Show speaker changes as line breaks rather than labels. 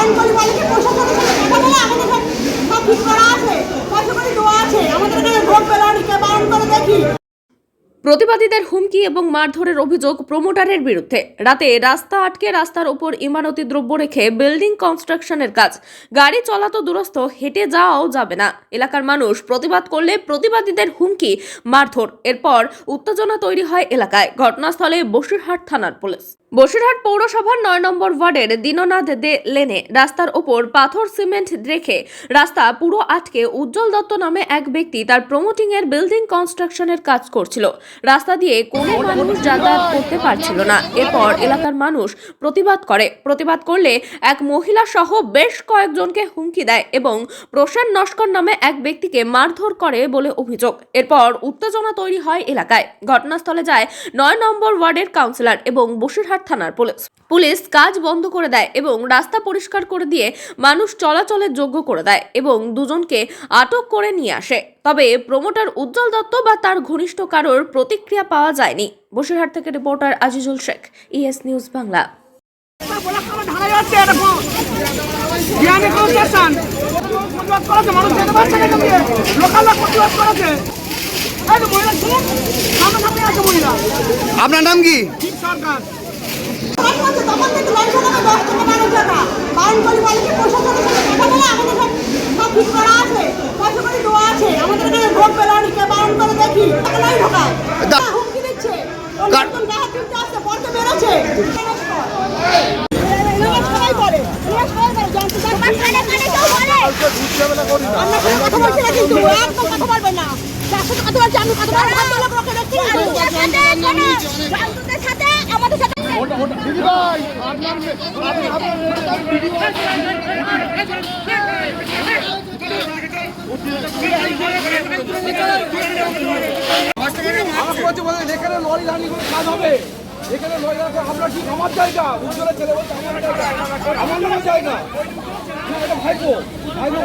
বারণ করি প্রশাসনের সাথে কথা বলে আমাদের সব ঠিক করা আছে? পয়সা করে দেওয়া আছে আমাদের এখানে ভোট পেলানি কে বারণ করে দেখি
প্রতিবাদীদের হুমকি এবং মারধরের অভিযোগ প্রমোটারের বিরুদ্ধে। রাতে রাস্তা আটকে রাস্তার ওপর ইমারতি দ্রব্য রেখে বিল্ডিং কনস্ট্রাকশনের কাজ। গাড়ি চলা তো দূরস্থ, হেঁটে যাওয়াও যাবে না। এলাকার মানুষ প্রতিবাদ করলে প্রতিবাদীদের হুমকি, মারধর। এরপর উত্তেজনা তৈরি হয় এলাকায়। ঘটনাস্থলে বসিরহাট থানার পুলিশ। বসিরহাট পৌরসভার নয় নম্বর ওয়ার্ডের দীননাথ দে লেনে রাস্তার ওপর পাথর সিমেন্ট রেখে রাস্তা পুরো আটকে উজ্জ্বল দত্ত নামে এক ব্যক্তি তার প্রমোটিং এর বিল্ডিং কনস্ট্রাকশনের কাজ করছিল। রাস্তা দিয়ে কোনো মানুষ যাতায়াত করতে পারছিল না। এরপর এলাকার মানুষ প্রতিবাদ করে। প্রতিবাদ করলে এক মহিলা সহ বেশ কয়েকজনকে হুমকি দেয় এবং প্রসেন নস্কর নামে এক ব্যক্তিকে মারধর করে বলে অভিযোগ। এরপর উত্তেজনা তৈরি হয় এলাকায়। ঘটনাস্থলে যায় নয় নম্বর ওয়ার্ডের কাউন্সিলর এবং বসিরহাট থানার পুলিশ। পুলিশ কাজ বন্ধ করে দেয় এবং রাস্তা পরিষ্কার করে দিয়ে মানুষ চলাচলের যোগ্য করে দেয় এবং দুজনকে আটক করে নিয়ে আসে। তবে প্রমোটার উজ্জ্বল দত্ত বা তার ঘনিষ্ঠ কারোর প্রতিক্রিয়া পাওয়া যায়নি। বসিরহাট থেকে reporter Azizul Sheikh ES news Bangla.
আপনার নাম কি?
সরকার।
বারণ করি আমাদের আছে? পয়সা করে দেওয়া আছে? আমাদের এখানে ভোট পেলানি কে বারণ করে দেখি? নাই ঢোকায়। হুমকি দিচ্ছে। যার সাথে কথা বলছি আমি কথা বলব ভালো লোক লোকে দেখছি জানতুদের সাথে আমাদের সাথে
আমাকে বলছে বলে এখানে লরি লানি করে কাজ হবে এখানে লরি লানি আপনার ঠিক আমার জায়গা উজ্জ্বলের ছেলে বলছে আমার জায়গা আমার নামের জায়গা ভাইপো ভাইপো